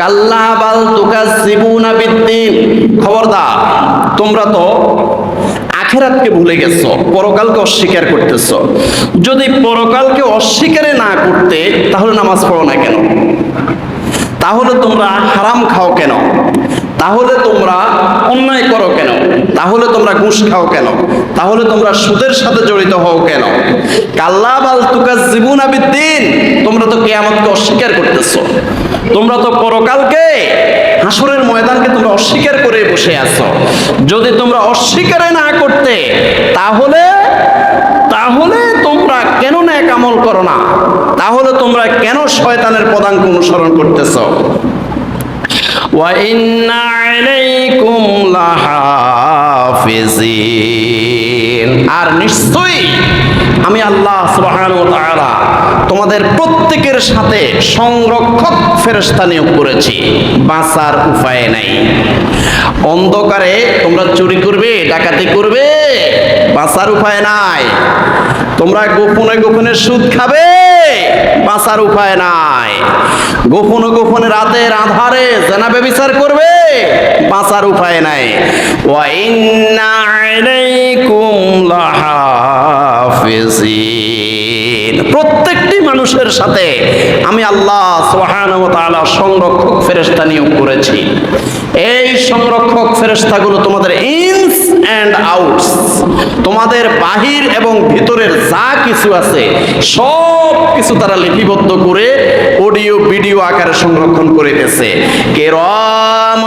কাল্লা বাল তুকাজ্জিবুনা বিদ্দিন। খবরদার, তোমরা তো আখেরাতকে ভুলে গেছো, পরকালকে অস্বীকার করতেছো। যদি পরকালকে অস্বীকারে না করতে, তাহলে নামাজ পড়ো না কেন? তাহলে তোমরা হারাম খাও কেন? তাহলে তোমরা অন্যায় করো কেন? তাহলে তোমরা ঘুষ খাও কেন? তাহলে তোমরা সুদের সাথে জড়িত হও কেন? কাল্লা বাল তুকা জীবন আবিদ্দিন তোমরা তো কেয়ামতকে অস্বীকার করতেছো। তোমরা তো পরকালকে হাসরের ময়দানকে তোমরা অস্বীকার করে বসে আছো। যদি তোমরা অস্বীকারে না করতে, তাহলে তাহলে তোমরা কেন ন্যাক আমল করো না? তাহলে তোমরা কেন শয়তানের পদাঙ্ক অনুসরণ করতেছ? وَإِنَّ عَلَيْكُمْ لَحَافِظِينَ আর নিশ্চয়ই আমি আল্লাহ সুবহানাহু ওয়া তাআলা তোমাদের প্রত্যেকের সাথে সংরক্ষক ফেরেশতা নিয়োগ করেছি বাঁচার উপায় নাই অন্ধকারে তোমরা চুরি করবে ডাকাতি করবে বাঁচার উপায় নাই তোমরা গোপনে গোপনে সুদ খাবে বাঁচার উপায় নাই। গোপনে গোপনে রাতের আধারে জানাবে বিচার করবে, বাঁচার উপায় নাই। ওয়া ইন্না আলাইকুম প্রত্যেকটি মানুষের সাথে আমি আল্লাহ সুবহানাহু ওয়া সংরক্ষক ফেরেশতা নিয়োগ করেছি। এই সংরক্ষক ফেরেশতাগুলো তোমাদের ইনস অ্যান্ড আউটস। তোমাদের বাহির এবং ভিতরের যা কিছু আছে, সব কিছু তারা লিপিবদ্ধ করে অডিও, ভিডিও আকারে সংরক্ষণ করে দিয়েছে। কেরম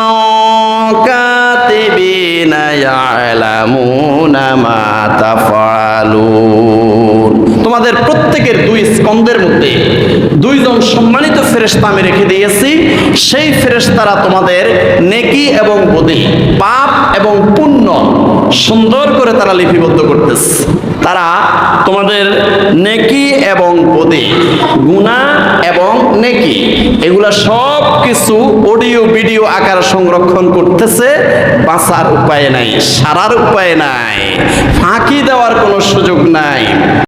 তোমাদের প্রত্যেকের দুই স্কন্দের মধ্যে দুইজন সম্মানিত ফেরেশতা আমি রেখে দিয়েছি। সেই ফেরেশতারা তোমাদের নেকি এবং বদি, পাপ এবং পূর্ণ সুন্দর করে তারা লিপিবদ্ধ করতেছে। তারা তোমাদের নেকি এবং বদি গুণা এবং নেকি, এগুলা সব কিছু অডিও, ভিডিও আকার সংরক্ষণ করতেছে, বাঁচার উপায় নাই, সারার উপায় নাই, ফাঁকি দেওয়ার কোনো সুযোগ নাই।